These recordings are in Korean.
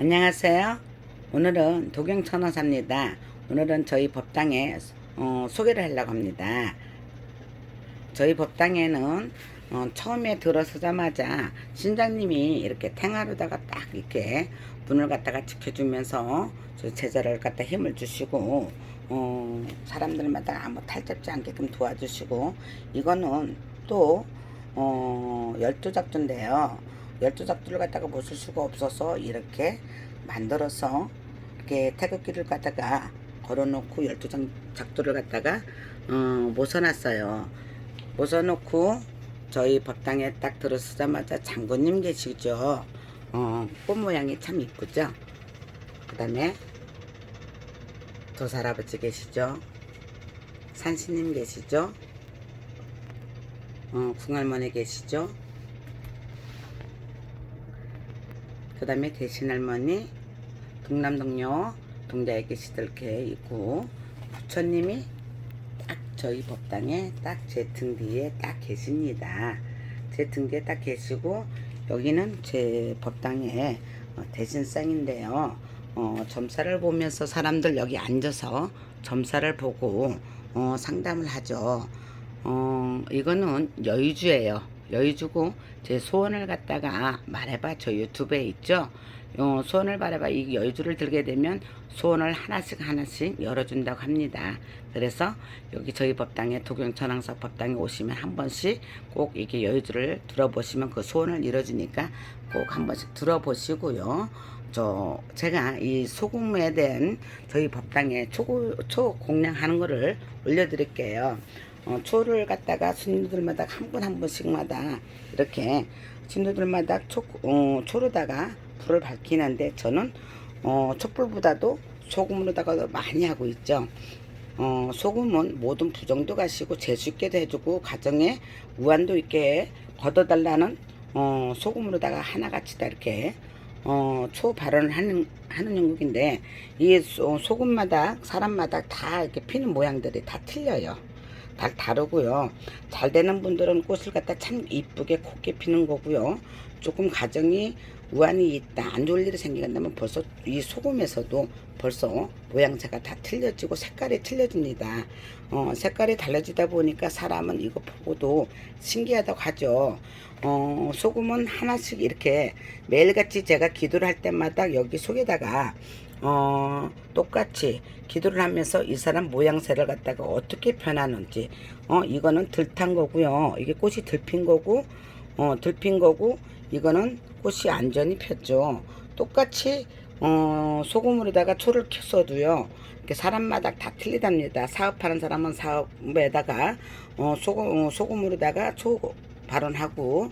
안녕하세요. 오늘은 도경천호사입니다. 오늘은 저희 법당에 어, 소개를 하려고 합니다. 저희 법당에는 어, 처음에 들어서자마자 신장님이 이렇게 탱하루다가 딱 이렇게 문을 갖다가 지켜주면서 저 제자를 갖다 힘을 주시고 어, 사람들마다 아무 탈 잡지 않게끔 도와주시고 이거는 또 어, 열두 작두인데요. 열두 작두를 갖다가 보실 수가 없어서 이렇게 만들어서 이렇게 태극기를 갖다가 걸어놓고 열두 장 작두를 갖다가 어, 모셔놨어요. 모셔놓고 저희 법당에 딱 들어서자마자 장군님 계시죠. 어, 꽃 모양이 참 이쁘죠. 그 다음에 도살아버지 계시죠. 산신님 계시죠. 어, 궁할머니 계시죠. 그 다음에 대신할머니, 동남동료, 동자에 계시들 이렇게 있고, 부처님이 딱 저희 법당에 딱 제 등 뒤에 딱 계십니다. 제 등 뒤에 딱 계시고, 여기는 제 법당의 어, 대신상인데요. 어, 점사를 보면서 사람들 여기 앉아서 점사를 보고 어, 상담을 하죠. 어, 이거는 여의주예요. 여의주고 제 소원을 갖다가 말해봐 저 유튜브에 있죠. 어, 소원을 말해봐 이 여의주를 들게 되면 소원을 하나씩 하나씩 열어준다고 합니다. 그래서 여기 저희 법당에 도경천왕사 법당에 오시면 한 번씩 꼭 이게 여의주를 들어보시면 그 소원을 이뤄주니까 꼭 한 번씩 들어보시고요. 저 제가 이 소금에 대한 저희 법당에 초, 초 공양하는 거를 올려드릴게요. 어, 초를 갖다가 신도들마다 한 분 한 분씩마다 이렇게 신도들마다 초, 어, 초로다가 불을 밝히는데 저는 어, 촛불보다도 소금으로다가 더 많이 하고 있죠. 어, 소금은 모든 부정도 가시고 재수 있게도 해주고 가정에 우환도 있게 걷어달라는 어, 소금으로다가 하나같이 다 이렇게 어, 초 발언을 하는 하는 영국인데 이 소, 소금마다 사람마다 다 이렇게 피는 모양들이 다 틀려요. 다 다르고요. 잘 되는 분들은 꽃을 갖다 참 이쁘게 곱게 피는 거고요. 조금 가정이 우환이 있다 안 좋을 일이 생긴다면 벌써 이 소금에서도 벌써 모양새가 다 틀려지고 색깔이 틀려집니다. 어, 색깔이 달라지다 보니까 사람은 이거 보고도 신기하다고 하죠. 어, 소금은 하나씩 이렇게 매일같이 제가 기도를 할 때마다 여기 속에다가 어, 똑같이 기도를 하면서 이 사람 모양새를 갖다가 어떻게 변하는지, 어, 이거는 들탄 거고요. 이게 꽃이 들핀 거고, 어, 들핀 거고, 이거는 꽃이 안전히 폈죠. 똑같이, 어, 소금으로다가 초를 켰어도요. 사람마다 다 틀리답니다. 사업하는 사람은 사업에다가, 어, 소금, 어, 소금으로다가 초 발언하고,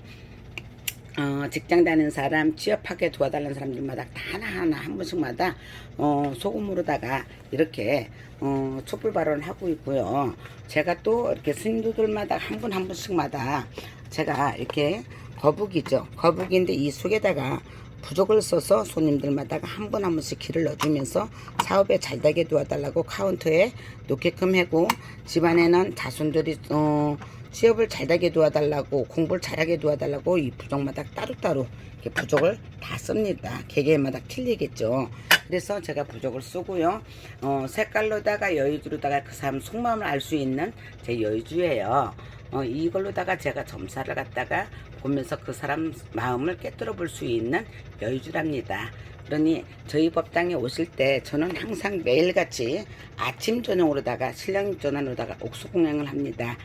어, 직장 다니는 사람, 취업하게 도와달라는 사람들마다 다 하나하나 한 분씩마다 어, 소금으로다가 이렇게 어, 촛불 발언을 하고 있고요. 제가 또 이렇게 스님들마다 한 분한 분씩마다 제가 이렇게 거북이죠. 거북이인데 이 속에다가 부족을 써서 손님들마다 한 분 한 분씩 길을 넣어주면서 사업에 잘 되게 도와달라고 카운터에 놓게끔 하고 집안에는 자손들이 어, 취업을 잘 되게 도와달라고 공부를 잘하게 도와달라고 이 부족마다 따로따로 이렇게 부족을 다 씁니다. 개개마다 틀리겠죠. 그래서 제가 부족을 쓰고요. 어, 색깔로다가 여의주로다가 그 사람 속마음을 알 수 있는 제 여의주예요. 어, 이걸로다가 제가 점사를 갖다가 보면서 그 사람 마음을 깨뜨려 볼 수 있는 여의주랍니다. 그러니 저희 법당에 오실 때 저는 항상 매일같이 아침 저녁으로다가 신랑 전환으로다가 옥수 공양을 합니다.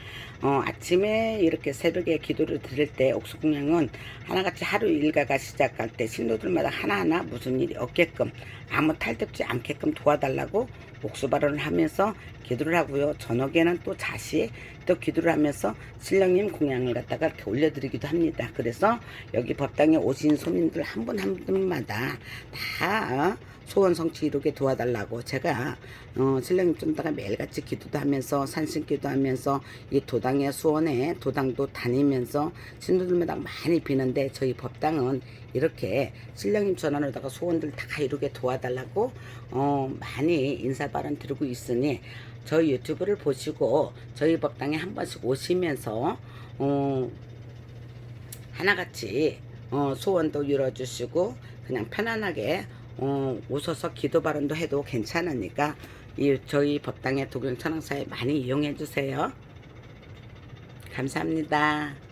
어, 아침에 이렇게 새벽에 기도를 드릴 때 옥수 공양은 하나같이 하루 일과가 시작할 때 신도들마다 하나하나 무슨 일이 없게끔 아무 탈잡지 않게끔 도와달라고 옥수 발언을 하면서 기도를 하고요. 저녁에는 또 자시 또 기도를 하면서 신령님 공양을 갖다가 이렇게 올려드리기도 합니다. 그래서 여기 법당에 오신 손님들 한 분한 한 분마다 다 소원 성취 이루게 도와달라고 제가 어, 신령님 좀 다가 매일같이 기도도 하면서 산신기도 하면서 이 도당의 수원에 도당도 다니면서 신도들마다 많이 비는데 저희 법당은 이렇게 신령님 전환으로다가 소원들 다 이루게 도와달라고 어, 많이 인사 발언 드리고 있으니 저희 유튜브를 보시고 저희 법당에 한 번씩 오시면서 어, 하나같이 어, 소원도 이뤄주시고 그냥 편안하게 어, 오셔서 기도 발언도 해도 괜찮으니까 이 저희 법당의 도경 천왕사에 많이 이용해 주세요. 감사합니다.